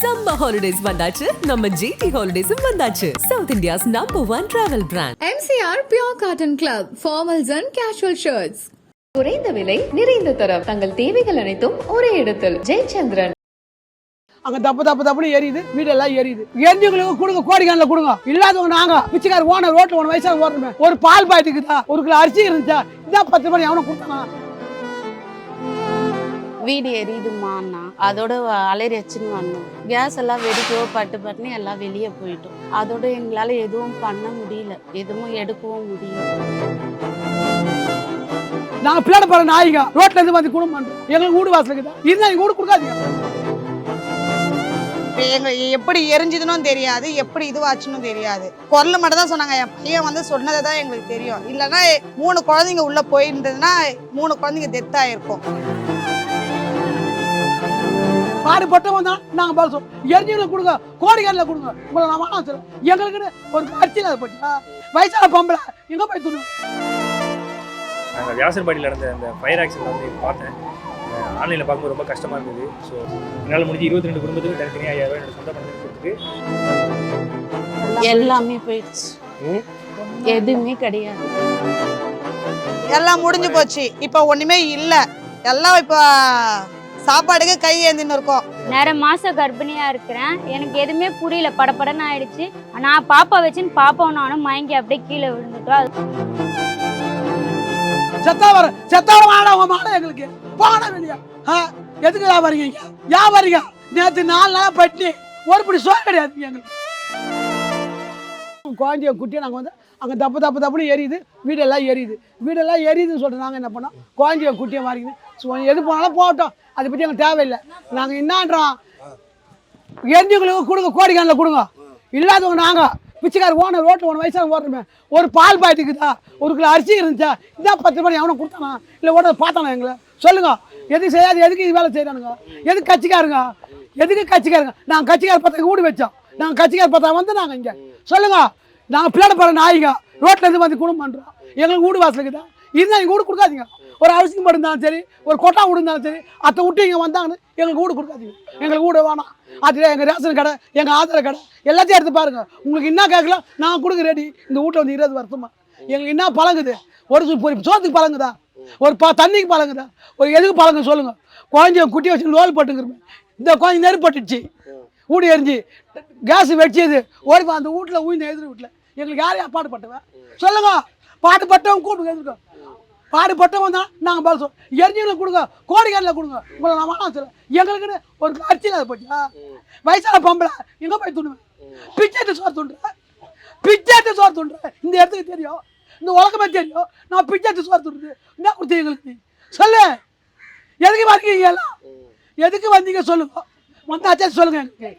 Summer holidays வந்தாச்சு. நம்ம GT ஹாலிடேஸும் வந்தாச்சு. South India's number one travel brand MCR Pure Cotton Club, formals and casual shirts. குறைந்த விலை நிறைந்த தரம். தங்கள் தேவைகள் அனைத்தும் ஒரே இடத்தில். ஜெயச்சந்திரன். அங்க தப்பு தப்பு தப்புன்னு எரியுது. வீடெல்லாம் எரியுது. எரிஞ்சவங்களுக்கு கொடுங்க கோடிக்கானில் கொடுங்க. இல்லாதவங்க நாங்க. பிச்சைக்கார ஓனர் ரோட்ல ஒன்று வயசாக ஓடுறோமே. ஒரு பால் பாய்ட்டுக்குதா ஒரு கிலோ அரிசி இருந்துச்சா? இதான் பத்து மணி அவனை கொடுத்தானா. வீடு எரியுதுமான்னா அதோட அலைரச்சின்னு வந்தோம். கேஸ் எல்லாம் வெடிக்கவோ பட்டு பட்டுன்னு எல்லாம் வெளியே போயிட்டோம். அதோட எங்களால் எதுவும் பண்ண முடியல. எதுவும் எடுக்கவும் முடியல. நாங்க பிள்ளைட போற நாய்ங்க ரோட்ல இருந்து வந்து குடும்பம் பண்றோம். எங்களுக்கு வீடு வாசல் இருக்குதா? இருந்தா நீங்க வீடு கொடுக்காதீங்க. எங்க எப்படி எரிஞ்சுதுன்னு தெரியாது எப்படி இதுவாச்சுன்னு தெரியாது. குரல் மட்டும் தான் சொன்னாங்க. என் பையன் வந்து சொன்னதை தான் எங்களுக்கு தெரியும். இல்லைன்னா மூணு குழந்தைங்க உள்ள போயிருந்ததுன்னா மூணு குழந்தைங்க டெத் ஆயிருக்கும். பாடுபட்டவன் தான் நாங்க பதில் சொல்றோம் கொடுங்க கோடிக்கானில் கொடுங்க. உங்களை நான் வேணாம் சொல்றேன் எங்களுக்குன்னு ஒரு அரிசியில் அதை போட்டா வயசான பொம்பளை எங்க போய் துணு நாங்கள் வியாசர்பாடியில் நடந்த அந்த ஃபயர் ஆக்சிடென்ட் வந்து பார்த்தேன். ஆன்லைனில் பார்க்கும்போது ரொம்ப கஷ்டமாக இருந்தது. ஸோ என்னால் முடிஞ்சு இருபத்தி ரெண்டு குடும்பத்துக்கு தனித்தனியாக ஐயாயிரம் ரூபாய் என்னோட சொந்த பணத்தை கொடுத்துட்டு. எல்லாமே போயிடுச்சு. எதுவுமே கிடையாது. எல்லாம் முடிஞ்சு போச்சு. இப்போ ஒண்ணுமே இல்லை. எல்லாம் இப்போ சாப்பாடுக்கு கை ஏந்தின்னு இருக்கோம். நிறைய மாசம் கர்ப்பிணியா இருக்கிறேன். எனக்கு எதுவுமே புரியல. படபடன்னு ஆயிடுச்சு. நான் பாப்பா வச்சுன்னு பாப்பாவும் நானும் மயங்கி அப்படியே கீழே விழுந்துட்டோம். செத்தா வர செத்தா வாடா மாடா எங்களுக்கு. போடா வெளியா. எதுக்கு யா வரீங்க? நேத்து நாலு நாளா பட்டினி. ஒரு படி சோறு கிடையாது எங்களுக்கு. குழந்தைய குட்டியை நாங்கள் வந்து அங்கே தப்பு தப்பு தப்புன்னு எரியுது. வீடெல்லாம் எரியுது. வீடெல்லாம் எரியுதுன்னு சொல்லிட்டு நாங்கள் என்ன பண்ணோம்? குழந்தைய குட்டியை மாறிக்குது. ஸோ எது போனாலும் போகட்டும். அதை பற்றி எங்களுக்கு தேவையில்லை. நாங்கள் என்னன்றோம் எரிஞ்சவங்களுக்கு கொடுங்க கோடிக்கானில் கொடுங்க. இல்லாதவங்க நாங்கள் பிச்சைக்கார ஓனர் ரோட்டில் ஒன்று வயசாக ஓட்டுறமே ஒரு பால் பாய்த்துக்குதா ஒரு கிலோ அரிசி இருந்துச்சா? இதான் பத்து மணி எவனை கொடுத்தானா? இல்லை ஓட பார்த்தானா எங்களை? சொல்லுங்க. எதுக்கு செய்யாது எதுக்கு இது வேலை செய்கிறானுங்க எதுக்கு கட்சிக்காருங்க? எதுக்கு கட்சிக்காருங்க? நாங்கள் கட்சிக்கார பத்தா வீடு வச்சோம். நாங்கள் கட்சிக்கார பத்தா வந்து நாங்கள் இங்கே. சொல்லுங்க. நாங்கள் பிள்ளைட போகிற நாய்ங்க ரோட்டில் இருந்து வந்து குடும்பம் பண்ணுறோம் எங்களுக்கு வீடு வாசல் இருக்குதா? இருந்தால் எங்கள் வீடு கொடுக்காதீங்க. ஒரு அவசியம் மட்டும் இருந்தாலும் சரி ஒரு கொட்டா வீடு இருந்தாலும் சரி அத்தை விட்டு இங்கே வந்தாங்கன்னு எங்களுக்கு வீடு கொடுக்காதீங்க. எங்களுக்கு வீடு வேணாம். அது எங்கள் ரேஷன் கடை எங்கள் ஆதார கடை எல்லாத்தையும் எடுத்து பாருங்கள் உங்களுக்கு என்ன கேட்கலாம் நான் கொடுக்க ரெடி இந்த வீட்டில் வந்து இருபது வருஷமா. எங்களுக்கு என்ன பழங்குது? ஒரு ஒரு சோத்துக்கு பழங்குதா? ஒரு ப தண்ணிக்கு பழங்குதா? ஒரு எதுக்கு பழங்க சொல்லுங்கள் குழந்தைய குட்டி வச்சு லோல் போட்டுங்கிறோம். இந்த குழந்தை நெருப்பட்டுச்சு வீடு எரிஞ்சு. கேஸ் வெடிச்சது. ஓடி அந்த வீட்டில் ஊய்ந்த எதிர் வீட்டில். எங்களுக்கு யார் யார் பாடுபட்டவன் சொல்லுங்க. பாடுபட்டவன் கூப்பிட்டு எதிர்க்க. பாடுபட்டவன் தான். நாங்கள் பதில் சொல்றோம் கொடுங்க கோடிக்காரில் கொடுங்க. உங்களை நான் வேணாம் சொல்ல எங்களுக்குன்னு ஒரு அரிசியில் அது போச்சா. வயசான பொம்பளை எங்கே போய் துணுவேன் பிச்சைட்டு சோறு துண்டுறேன் பிச்சைட்டு சோறு துண்டுறேன் இந்த இடத்துக்கு தெரியும். இந்த உலகமே தெரியும். நான் பிச்சைட்டு சோறு துண்டுறது என்ன கொடுத்து எங்களுக்கு? சொல்லு. எதுக்கு வந்தீங்க எல்லாம்? எதுக்கு வந்தீங்க சொல்லுங்க. வந்தாச்சே சொல்லுங்க எங்களுக்கு.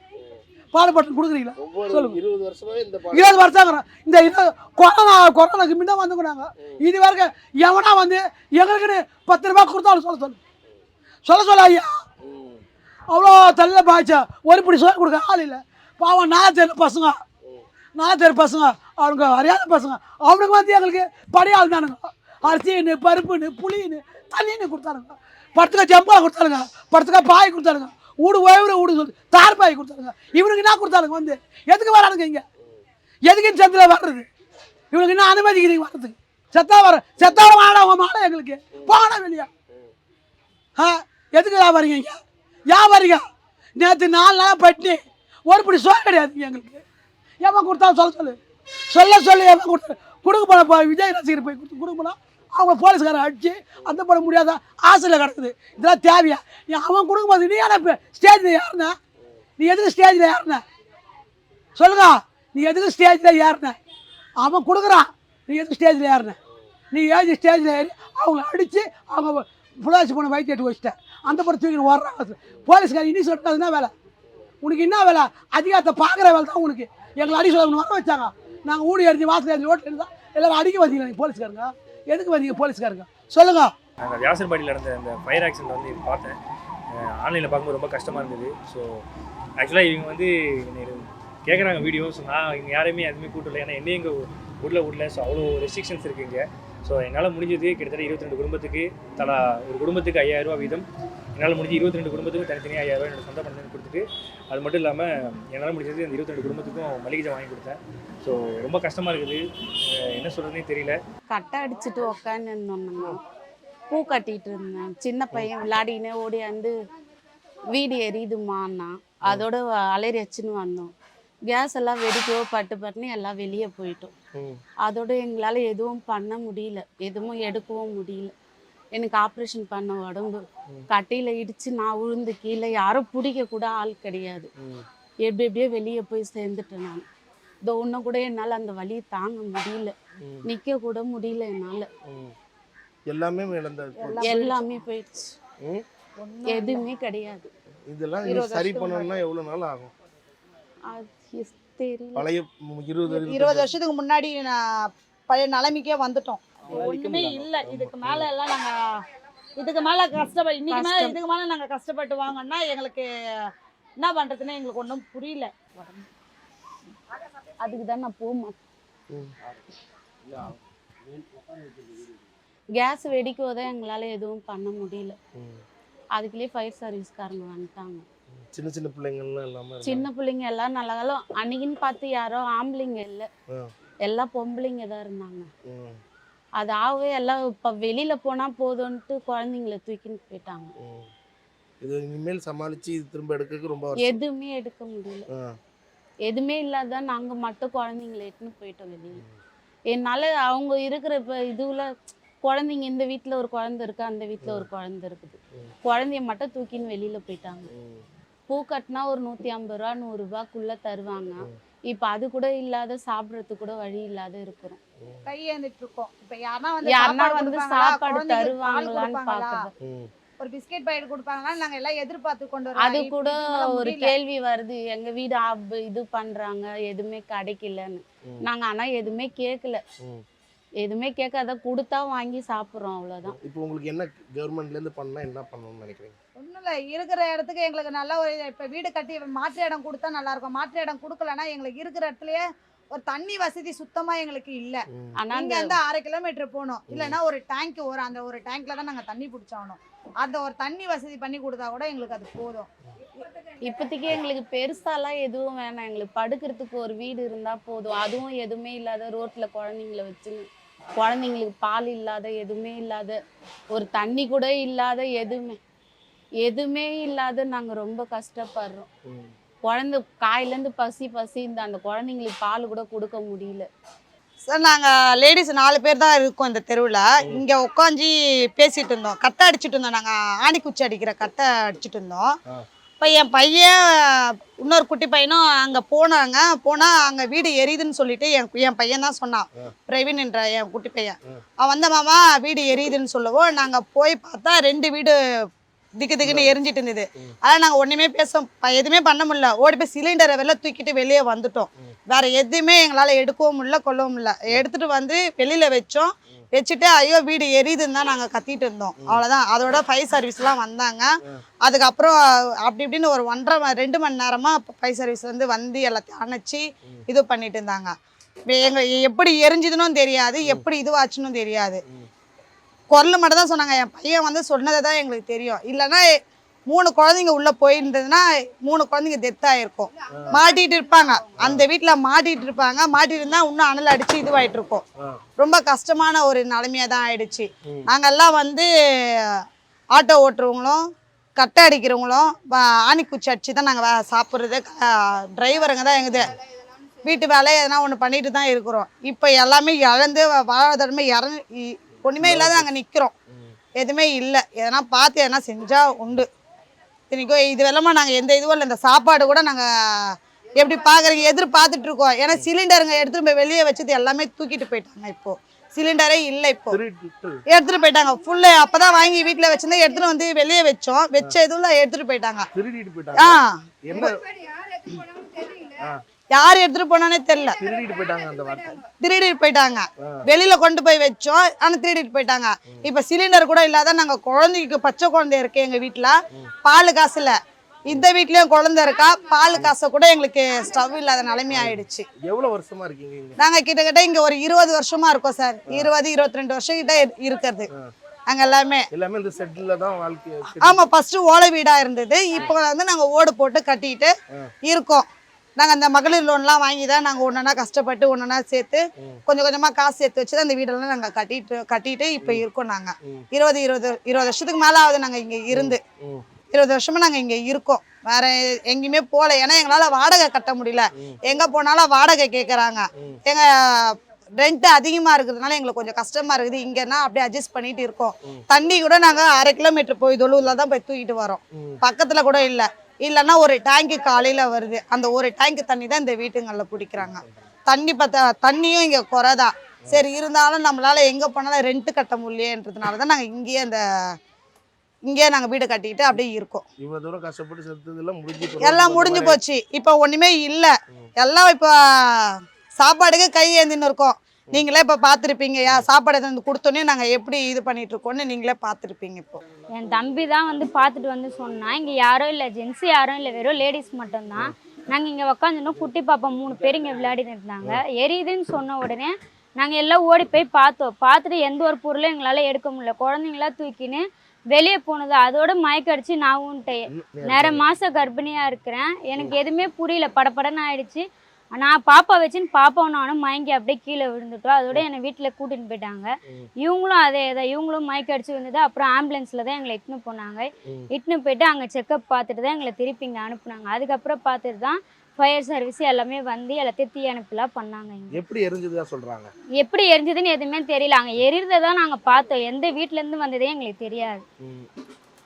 பாடுபட்டு கொடுக்குறீங்களா? சொல்லுங்க. இருபது வருஷமாவே இந்த இருபது வருஷம். இந்த இது கொரோனா கொரோனாக்கு முன்ன வந்துக்கிறாங்க இது வரைக்கும் எவனா வந்து எங்களுக்குன்னு பத்து ரூபாய் கொடுத்தாலும் சொல்ல சொல்லு. சொல்ல சொல்ல ஐயா. அவ்வளோ தள்ள பாய்ச்சா. ஒரு பிடி சோறு கொடுக்க ஆள் இல்லை. பாவம் நாலு தெரு பசங்க. நாலு தெரு பசங்க. அவங்க அறியாத பசங்க. அவனுக்கு வந்து எங்களுக்கு படையாள் தானுங்க. அரிசின்னு பருப்புன்னு புளின்னு தண்ணின்னு கொடுத்தானுங்க. படத்துக்க ஜம்பா கொடுத்தானுங்க. படத்துக்க பாய் கொடுத்தானுங்க. வீடு ஓய்வு வீடு சொல்லி. தார்பாய் கொடுத்தாருங்க இவனுக்கு என்ன கொடுத்தாருங்க வந்து? எதுக்கு வரானுங்க இங்கே? எதுக்கு இந்த சந்தில் வர்றது? இவனுக்கு என்ன அனுமதிக்கிறீங்க வர்றதுக்கு? செத்தா வர செத்தா வாடா உன் மாடா எங்களுக்கு? போனா வெளியா. ஆ எதுக்கு யா வரீங்க இங்க? யா வரீங்க நேற்று நாலு நாள் பட்டி ஒரு படி சோறு கிடையாதுங்க எங்களுக்கு. ஏமா கொடுத்தா சொல்ல சொல்லு. சொல்ல சொல்லு ஏமா கொடுத்தா கொடுக்க போன விஜய் ரசிகர் போய் கொடுத்து கொடுக்க போனா அவங்க போலீஸ்காரன் அடிச்சு அந்த படம் முடியாத? ஆசையில் கிடக்குது. இதெல்லாம் தேவையா? நீ அவன் கொடுக்கும்போது நீ ஏன்னா ஸ்டேஜில் ஏறின? நீ எதுக்கு ஸ்டேஜில் ஏறின? சொல்லுங்க. நீ எதுக்கு ஸ்டேஜில் ஏறின? அவன் கொடுக்குறான். நீ எதுக்கு ஸ்டேஜில் ஏறின? நீ ஏறி ஸ்டேஜில் ஏறி அவங்கள அடித்து அவங்க புலாசி போன வயிற்று எட்டு வச்சுட்டேன் அந்த படம் தூக்கி ஓடுறாங்க போலீஸ்கார் இனி சொல்லிட்டு அது என்ன வேலை? உனக்கு என்ன வேலை? அதிகாரத்தை பார்க்குற வேலை தான் உனக்கு. எங்களை அடி சொல்ல வர வச்சாங்க நாங்கள் ஊடி எறிஞ்சு வாசல் எறிஞ்சு ஓட்டு இருந்தால் எல்லாரும் அடிக்க வந்தீங்க நீங்கள் போலீஸ்காரங்க? எதுக்கு வந்தீங்க? போலீஸ்காரங்க. சொல்லுங்க. நாங்கள் வியாசர்பாடியில் நடந்த அந்த ஃபயர் ஆக்சிடென்ட் வந்து பார்த்தேன். ஆன்லைனில் பார்க்கும்போது ரொம்ப கஷ்டமாக இருந்தது. ஸோ ஆக்சுவலாக இவங்க வந்து கேட்குறாங்க வீடியோ ஸோ நான் இங்கே யாரையுமே எதுவுமே கூட்டல ஏன்னா என்னையும் இங்கே வீட்டில் விடல ஸோ அவ்வளோ ரெஸ்ட்ரிக்ஷன்ஸ் இருக்குது இங்கே. ஸோ என்னால் முடிஞ்சது கிட்டத்தட்ட இருபத்தி ரெண்டு குடும்பத்துக்கு தலா ஒரு குடும்பத்துக்கு ஐயாயிரம் ரூபா வீதம். என்னால் முடிஞ்சு இருபத்தி ரெண்டு குடும்பத்துக்கும் தனித்தனியாக ஐயாயிரம் ரூபாய் என்னோட சொந்த பணம் கொடுத்துட்டு அது மட்டும் இல்லாமல் என்னால் முடிஞ்சது அந்த இருபத்தி ரெண்டு குடும்பத்துக்கும் மளிகை வாங்கி கொடுத்தேன். ஸோ ரொம்ப கஷ்டமாக இருக்குது. என்ன சொல்கிறதுனே தெரியல. கட்டை அடிச்சுட்டு உக்காந்து பூ கட்டிட்டு இருந்தேன். சின்ன பையன் விளையாடினே ஓடியாந்து வீடு எரியுதுமான்னா அதோட அலறி வச்சுன்னு வந்தோம். கேஸ் எல்லாம் வெடிக்கவோ பட்டு பட்டுன்னு எல்லாம் வெளியே போயிட்டோம். அதோட எங்களால் எதுவும் பண்ண முடியல. எதுவும் எடுக்கவும் முடியல. எனக்கு ஆப்ரேஷன் பண்ண உடம்பு. கட்டையில் இடிச்சு நான் உழுந்து கீழே யாரும் பிடிக்க கூட ஆள் கிடையாது. எப்படி எப்படியோ வெளியே போய் சேர்ந்துட்டேன் நான். இதோ ஒன்றும் கூட என்னால் அந்த வலியை தாங்க முடியல. நிற்க கூட முடியல என்னால். எல்லாமே எல்லாமே போயிடுச்சு. எதுவுமே கிடையாது. இதெல்லாம் சரி பண்ணணும்னா எவ்வளவு நாள் ஆகும்? பழைய இருபது இருபது வருஷத்துக்கு முன்னாடி நான் பழைய நிலைமைக்கே வந்துட்டோம். ஒண்ணுமே இல்ல இதுக்கு மேல எல்லாம் நாங்க இதுக்கு மேல கஷ்டப்பட்டு இன்னைக்கு மேல. இதுக்கு மேல நாங்க கஷ்டப்பட்டு வாங்கன்னா எங்களுக்கு என்ன பண்றதுன்னு எங்களுக்கு ஒன்றும் புரியல அதுக்கு தான் நான் போக மாட்டேன் ம். கேஸ் வெடிக்கவோ தான் எங்களால் எதுவும் பண்ண முடியல. அதுக்குள்ளேயே ஃபயர் சர்வீஸ்காரங்க வந்துட்டாங்க சின்ன சின்ன பிள்ளைங்கள்லாம் இல்லாம இருந்தாங்க. சின்ன பிள்ளைங்க எல்லாம் நல்ல காலம் அன்னைக்குன்னு பார்த்து யாரோ ஆம்பளைங்க இல்லை. எல்லாம் பொம்பளைங்க தான் இருந்தாங்க. அது ஆகவே எல்லாம் இப்போ வெளியில போனா போதும்ன்ட்டு குழந்தைங்கள தூக்கின்னு போயிட்டாங்க. இது இனிமேல் சமாளிச்சு இது திரும்ப எடுக்கிறதுக்கு ரொம்ப. எதுவுமே எடுக்க முடியல. எதுவுமே இல்லாத நாங்க மட்டும் குழந்தைங்கள எட்டுன்னு போயிட்டோம் வெளியே என்னால அவங்க இருக்கிற இப்போ இதுல குழந்தைங்க இந்த வீட்ல ஒரு குழந்தை இருக்கு அந்த வீட்ல ஒரு குழந்தை இருக்குது. குழந்தைய மட்டும் தூக்கின்னு வெளியில போயிட்டாங்க. பூ கட்டினா ஒரு நூத்தி ஐம்பது ரூபா நூறு ரூபாய்க்குள்ள தருவாங்க. இப்ப அது கூட இல்லாத சாப்பிடறதுக்கு கூட வழி இல்லாத இருக்கிறோம் கையேந்துட்டு இருக்கோம் இப்ப யாருன்னா வந்து வந்து? சாப்பாடு தருவாங்களான்னு ம். ஒரு பிஸ்கெட் பாக்கெட் கொடுப்பாங்களா நாங்க எல்லாம் எதிர்பார்த்து கொண்டு வரோம் அது கூட ஒரு. கேள்வி வருது எங்க வீடு இது பண்றாங்க எதுவுமே கிடைக்கலன்னு. நாங்க ஆனா எதுவுமே கேட்கல ம். எதுவுமே கேட்காத கொடுத்தா வாங்கி சாப்பிடுறோம் அவ்வளவுதான். இப்போ உங்களுக்கு என்ன கவர்மெண்ட்ல இருந்து பண்ணா என்ன பண்ணணும்னு நினைக்கிறீங்க? ஒண்ணும் இல்ல இருக்கிற இடத்துக்கு எங்களுக்கு நல்ல ஒரு இப்ப வீடு கட்டி மாற்று இடம் கொடுத்தா நல்லா இருக்கும். மாற்று இடம் கொடுக்கலன்னா எங்களுக்கு இருக்கிற இடத்துலயே ஒரு தண்ணி வசதி சுத்தமா எங்களுக்கு இல்ல. அந்த இருந்து அரை கிலோமீட்டர் போகணும். இல்லைன்னா ஒரு டேங்க் ஒரு அந்த ஒரு டேங்க்ல தான் நாங்க தண்ணி பிடிச்சாகணும். அந்த ஒரு தண்ணி வசதி பண்ணி கொடுத்தா கூட எங்களுக்கு அது போதும். இப்போதைக்கு எங்களுக்கு பெருசாலாம் எதுவும் வேணாம். எங்களுக்கு படுக்கிறதுக்கு ஒரு வீடு இருந்தா போதும். அதுவும் எதுவுமே இல்லாத ரோட்ல குழந்தைங்கள வச்சு குழந்தைங்களுக்கு பால் இல்லாத எதுவுமே இல்லாத ஒரு தண்ணி கூட இல்லாத எதுவுமே எதுவுமே இல்லாத நாங்க ரொம்ப கஷ்டப்படுறோம். குழந்தை காயிலேருந்து பசி பசி இந்த அந்த குழந்தைங்களுக்கு பால் கூட கொடுக்க முடியல. சார் நாங்க லேடிஸ் நாலு பேர் தான் இருக்கோம் இந்த தெருவில். இங்க உட்காந்து பேசிட்டு இருந்தோம். கட்டை அடிச்சிட்டு இருந்தோம். நாங்க ஆணிக்குச்சி அடிக்கிற கட்டை அடிச்சிட்டு இருந்தோம். இப்போ என் பையன் இன்னொரு குட்டி பையனும் அங்கே போனாங்க. போனால் அங்கே வீடு எரியுதுன்னு சொல்லிட்டு என் என் பையன் தான் சொன்னான். பிரவீன் என்ற என் குட்டி பையன். அவன் வந்த மாமா வீடு எரியுதுன்னு சொல்லவும் நாங்கள் போய் பார்த்தா ரெண்டு வீடு திக்கு திக்குன்னு எரிஞ்சிட்டு இருந்தது. அதான் நாங்கள் ஒன்றுமே பேச எதுவுமே பண்ண முடியல. ஓடி போய் சிலிண்டரை வெளில தூக்கிட்டு வெளியே வந்துட்டோம். வேற எதுவுமே எங்களால் எடுக்கவும் முடியல கொல்லவும் முடியல. எடுத்துட்டு வந்து வெளியில் வச்சோம். வச்சுட்டு ஐயோ வீடு எரியுதுன்னு தான் நாங்கள் கத்திட்டு இருந்தோம். அவ்வளோதான் அதோட ஃபயர் சர்வீஸ்லாம் வந்தாங்க. அதுக்கப்புறம் அப்படி இப்படின்னு ஒரு ஒன்றரை ரெண்டு மணி நேரமாக ஃபயர் சர்வீஸ் வந்து வந்து எல்லாத்தையும் அணைச்சி இது பண்ணிட்டு இருந்தாங்க. வே- எங்க எப்படி எரிஞ்சுதுன்னு தெரியாது எப்படி இதுவாச்சுன்னு தெரியாது. குரல் மட்டும் தான் சொன்னாங்க. என் பையன் வந்து சொன்னதை தான் எங்களுக்கு தெரியும். இல்லைன்னா மூணு குழந்தைங்க உள்ள போயிருந்ததுன்னா மூணு குழந்தைங்க டெத் ஆயிருக்கும். மாட்டிட்டு இருப்பாங்க. அந்த வீட்ல மாட்டிட்டு இருப்பாங்க. மாட்டிட்டு இருந்தா இன்னும் அனல் அடிச்சு இதுவாயிட்டு இருக்கும். ரொம்ப கஷ்டமான ஒரு நிலைமையா தான் ஆயிடுச்சு. ம். நாங்கெல்லாம் வந்து ஆட்டோ ஓட்டுறவங்களும் கட்டை அடிக்கிறவங்களும் ஆணிக்குச்சி அடிச்சு தான் நாங்கள் சாப்பிட்றது. டிரைவருங்க தான் எங்குது வீட்டு வேலை எதனா ஒன்று பண்ணிட்டு தான் இருக்கிறோம். இப்போ எல்லாமே இழந்து வாழ்வாதாரமே இறந்து ஒன்றுமே இல்லாத நாங்கள் நிற்கிறோம் எதுவுமே இல்லை. எதனா பார்த்து எதனா செஞ்சால் உண்டு. இத்தனைக்கும் இது வெள்ளமாக நாங்கள் எந்த இதுவும் இல்லை. இந்த சாப்பாடு கூட நாங்கள் எப்படி பார்க்குறீங்க எதிர்பார்த்துட்டு இருக்கோம் ஏன்னா சிலிண்டருங்க எடுத்துட்டு போய் வெளியே வச்சது எல்லாமே தூக்கிட்டு போயிட்டாங்க இப்போ. சிலிண்டரே இல்லை இப்போ. எடுத்துட்டு போயிட்டாங்க. ஃபுல்லு அப்பதான் வாங்கி வீட்ல வச்சிருந்தா எடுத்துட்டு வந்து வெளியே வச்சோம். வச்ச இதுல எடுத்துட்டு போயிட்டாங்க. திருடிட்டு ஆ. போயிட்டாங்க என்ன ஆ, யார் எடுத்துட்டு போனானே தெரியல. திருடிட்டு போயிட்டாங்க அந்த வார்த்தை. திருடிட்டு போயிட்டாங்க. வெளியில கொண்டு போய் வச்சோம். ஆனா திருடிட்டு போயிட்டாங்க. இப்ப சிலிண்டர் கூட இல்லாத நாங்க குழந்தைக்கு பச்சை குழந்தை இருக்கு எங்க வீட்ல. பால் காசு இல்ல. இந்த வீட்லயும் குழந்தை இருக்கா? பால் காசை கூட எங்களுக்கு ஸ்டவ் இல்லாத நிலைமை ஆயிடுச்சு. எவ்வளவு வருஷமா இருக்கீங்க இங்க? நாங்க கிட்டத்தட்ட இங்க ஒரு இருபது வருஷமா இருக்கோம் சார். இருபது இருபத்தி ரெண்டு வருஷம் கிட்ட இரு- இருக்கிறது. அங்க எல்லாமே. எல்லாமே இந்த செட்டில் தான் வாழ்க்கை ஆமா ஃபர்ஸ்ட் ஓலை வீடா இருந்தது. இப்போ வந்து நாங்க ஓடு போட்டு கட்டிட்டு இருக்கோம். நாங்க அந்த மகளிர் லோன்லாம் வாங்கி தான் நாங்க ஒன்றா கஷ்டப்பட்டு ஒன்றா சேர்த்து கொஞ்சம் கொஞ்சமா காசு சேர்த்து வச்சு அந்த வீடெல்லாம் நாங்க கட்டிட்டு கட்டிட்டு இப்போ இருக்கோம் நாங்க. இருபது இருபது இருபது வருஷத்துக்கு மேல ஆகுது நாங்க இங்க இருந்து. இருபது வருஷமா நாங்க இங்க இருக்கோம். வேற எங்கேயுமே போகல ஏன்னா எங்களால வாடகை கட்ட முடியல. எங்க போனாலும் வாடகை கேக்குறாங்க. எங்க ரெண்ட் அதிகமா இருக்கிறதுனால எங்களுக்கு கொஞ்சம் கஷ்டமா இருக்குது. இங்கன்னா அப்படியே அட்ஜஸ்ட் பண்ணிட்டு இருக்கோம். தண்ணி கூட நாங்க அரை கிலோமீட்டர் போய் தொழுவுல தான் போய் தூக்கிட்டு வரோம். பக்கத்துல கூட இல்ல. இல்லைன்னா ஒரு டேங்க்கு காலையில வருது. அந்த ஒரு டேங்க் தண்ணி தான் இந்த வீட்டுங்கள்ல குடிக்கிறாங்க. தண்ணி பத்த தண்ணியும் இங்க குறைதான் சரி இருந்தாலும் நம்மளால எங்க போனாலும் ரெண்ட் கட்ட முடியலன்றதுனால தான் நாங்க இங்கேயே அந்த இங்கேயே நாங்க வீடு கட்டிட்டு அப்படியே இருக்கோம். இவ்வளவு தூரம் கஷ்டப்பட்டு முடிஞ்சு எல்லாம் முடிஞ்சு போச்சு. இப்போ ஒண்ணுமே இல்ல. எல்லாம் இப்போ சாப்பாடுக்கு கை ஏந்தின்னு இருக்கோம். நீங்களே இப்போ பார்த்துருப்பீங்கய்யா சாப்பாடு எடுத்து வந்து கொடுத்தோன்னே நாங்கள் எப்படி இது பண்ணிட்டு இருக்கோம்னு நீங்களே பார்த்துருப்பீங்க இப்போ. என் தம்பி தான் வந்து பார்த்துட்டு வந்து சொன்னான் இங்கே யாரும் இல்லை ஜென்ஸ் யாரும் இல்லை வெறும் லேடிஸ் மட்டும்தான். நாங்கள் இங்கே உக்காந்துருந்தோம் குட்டி பாப்பா மூணு பேர் இங்கே விளையாடிட்டு இருந்தாங்க. எரியுதுன்னு சொன்ன உடனே நாங்கள் எல்லாம் ஓடி போய் பார்த்தோம். பார்த்துட்டு எந்த ஒரு பொருளும் எங்களால் எடுக்க முடியல. குழந்தைங்களா தூக்கின்னு வெளியே போனது அதோட மயக்கடிச்சு நான் உன்ட்டேன். நிறைய மாதம் கர்ப்பிணியாக இருக்கிறேன். எனக்கு எதுவுமே புரியல. படபடன்னு ஆயிடுச்சு. நான் பாப்பா வச்சுன்னு பாப்பாவும் நானும் மயங்கி அப்படியே கீழே விழுந்துட்டோம். அதோட என்னை வீட்டில் கூட்டின்னு போயிட்டாங்க. இவங்களும் அதே தான். இவங்களும் மயக்க அடிச்சு வந்தது அப்புறம் ஆம்புலன்ஸில் தான் எங்களை இட்டுன்னு போனாங்க. இட்டுன்னு போயிட்டு அங்கே செக்கப் பார்த்துட்டு தான் எங்களை திருப்பி இங்கே அனுப்புனாங்க. அதுக்கப்புறம் பார்த்துட்டு தான் ஃபயர் சர்வீஸ் எல்லாமே வந்து எல்லாத்தையும் தீ அனுப்பலாம் பண்ணாங்க எப்படி எரிஞ்சதா சொல்றாங்க. எப்படி எரிஞ்சதுன்னு எதுவுமே தெரியல. அங்கே எரிறதை தான் நாங்கள் பார்த்தோம். எந்த வீட்டிலேருந்து வந்ததே எங்களுக்கு தெரியாது.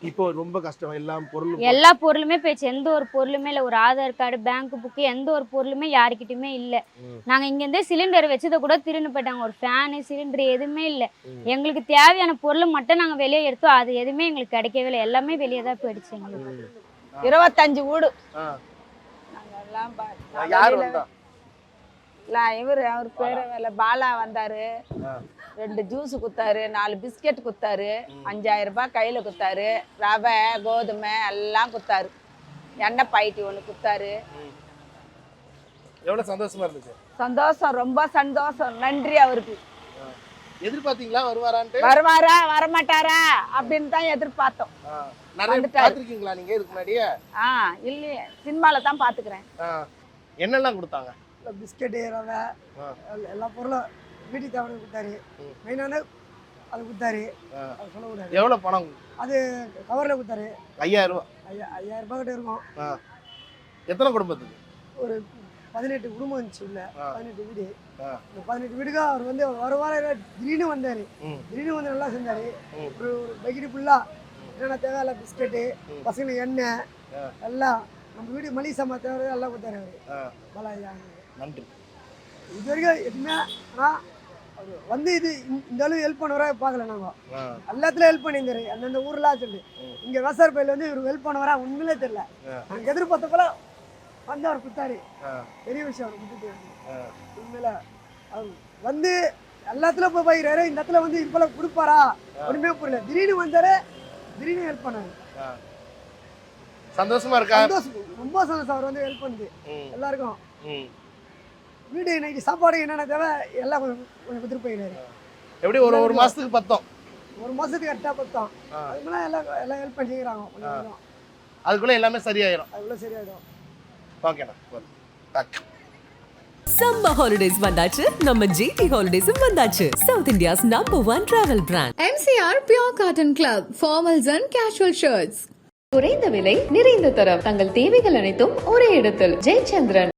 இப்போ ரொம்ப கஷ்டம். எல்லாம் பொருள் எல்லா பொருளுமே போயிடுச்சு. எந்த ஒரு பொருளுமே இல்லை. ஒரு ஆதார் கார்டு பேங்க் புக்கு எந்த ஒரு பொருளுமே யாருக்கிட்டயுமே இல்லை. நாங்கள் இங்கேருந்தே சிலிண்டர் வச்சதை கூட திருன்னு போயிட்டாங்க. ஒரு ஃபேனு சிலிண்டர் எதுவுமே இல்லை. எங்களுக்கு தேவையான பொருள் மட்டும் நாங்கள் வெளியே எடுத்தோம். அது எதுவுமே எங்களுக்கு கிடைக்கவே இல்லை. எல்லாமே வெளியே தான் போயிடுச்சு எங்களுக்கு. இருபத்தஞ்சு வீடு. ஆ. நாங்க எல்லாம் பா- ஆ, யார் இவர் அவர் பேரு வேலை பாலா வந்தாரு. ரெண்டு ஜூஸ் குத்தாரு நாலு பிஸ்கெட் குத்தாரு அஞ்சாயிரம் ரூபாய் கையில குத்தாரு ரவை கோதுமை எல்லாம் குத்தாரு. எண்ணெய் பாயிட்டி ஒன்று குத்தாரு. எவ்வளவு சந்தோஷமா இருந்துச்சு? சந்தோஷம் ரொம்ப சந்தோஷம். நன்றி அவருக்கு. எதிர்பார்த்தீங்களா? வருவாரான்ட்டு? வருவாரா? வரமாட்டாரா? அப்படின்னு தான் எதிர்பார்த்தோம். நிறைய. பார்த்திருக்கீங்களா நீங்க இதுக்கு முன்னாடியே? ஆ இல்லையே. சினிமால தான் பார்த்துக்கிறேன். ஆ. என்னெல்லாம் கொடுத்தாங்க? பிஸ்கெட்டு ரவை எல்லா பொருளும் வீட்டுக்கு தேவை கொடுத்தாரு. மெயினான அது கொடுத்தாரு. அது சொல்லக்கூடாது எவ்வளவு பணம் அது கவரில் கொடுத்தாரு ஐயாயிரம் ஐயா ஐயாயிரம் ரூபாய் கிட்ட இருக்கும் எத்தனை குடும்பத்துக்கு ஒரு பதினெட்டு குடும்பம் இருந்துச்சு உள்ள. பதினெட்டு வீடு. இந்த பதினெட்டு வீடுக்கு அவர் வந்து வருவார திடீர்னு வந்தார். திடீர்னு வந்து நல்லா செஞ்சார். ஒரு ஒரு பக்கெட்டு ஃபுல்லாக என்னென்ன தேவை எல்லாம் பிஸ்கெட்டு. பசங்களுக்கு எண்ணெய். எல்லாம் நம்ம வீடு மளிகை சாமான் தேவை எல்லாம் கொடுத்தாரு. அவர் பாலாஜி நன்றி இது வரைக்கும் எதுவுமே ஆனால் வந்து இது இந்த- அளவு ஹெல்ப் பண்ணவரா பார்க்கல நாங்கள். எல்லாத்துலயும் ஹெல்ப் பண்ணியிருந்தாரு. அந்தந்த ஊர்லாம் சொல்லி. இங்க விவசாயப்பையில வந்து இவர் ஹெல்ப் பண்ணவரா உண்மையிலே தெரியல. ஆ. நாங்க எதிர்பார்த்த போல வந்து அவர் கொடுத்தாரு. பெரிய விஷயம் அவர் கொடுத்துட்டு. உண்மையில அவர் வந்து எல்லாத்துலயும் போய் போயிறாரு இந்த இடத்துல வந்து இவ்வளவு கொடுப்பாரா? ஒண்ணுமே புரியல. திடீர்னு வந்தாரு. திடீர்னு ஹெல்ப் பண்ணாரு. சந்தோஷமா இருக்கா? சந்தோஷம். ரொம்ப சந்தோஷம். அவர் வந்து ஹெல்ப் பண்ணுது. எல்லாருக்கும். வீடு இன்னைக்கு சாப்பாடு என்னென்ன தேவை எல்லாம் கொஞ்சம் கொஞ்சம் கொடுத்துட்டு போயிடுறாரு எப்படி ஒரு ஒரு மாசத்துக்கு பத்தம்? ஒரு மாசத்துக்கு கரெக்டாக பத்தோம். ஆ. அதுக்கு மேலே எல்லாம் எல்லாம் ஹெல்ப் பண்ணிக்கிறாங்க. கொஞ்சம் அதுக்குள்ள எல்லாமே சரியாயிரும். அதுக்குள்ள சரியாயிடும். ஓகேண்ணா. சம்மர் ஹாலிடேஸ் வந்தாச்சு. நம்ம ஜிடி ஹாலிடேஸும் வந்தாச்சு. South India's number one travel brand MCR Pure Cotton Club, formals and casual shirts. குறைந்த விலை நிறைந்த தரம். தங்கள் தேவைகள் அனைத்தும் ஒரே இடத்தில். ஜெயச்சந்திரன்.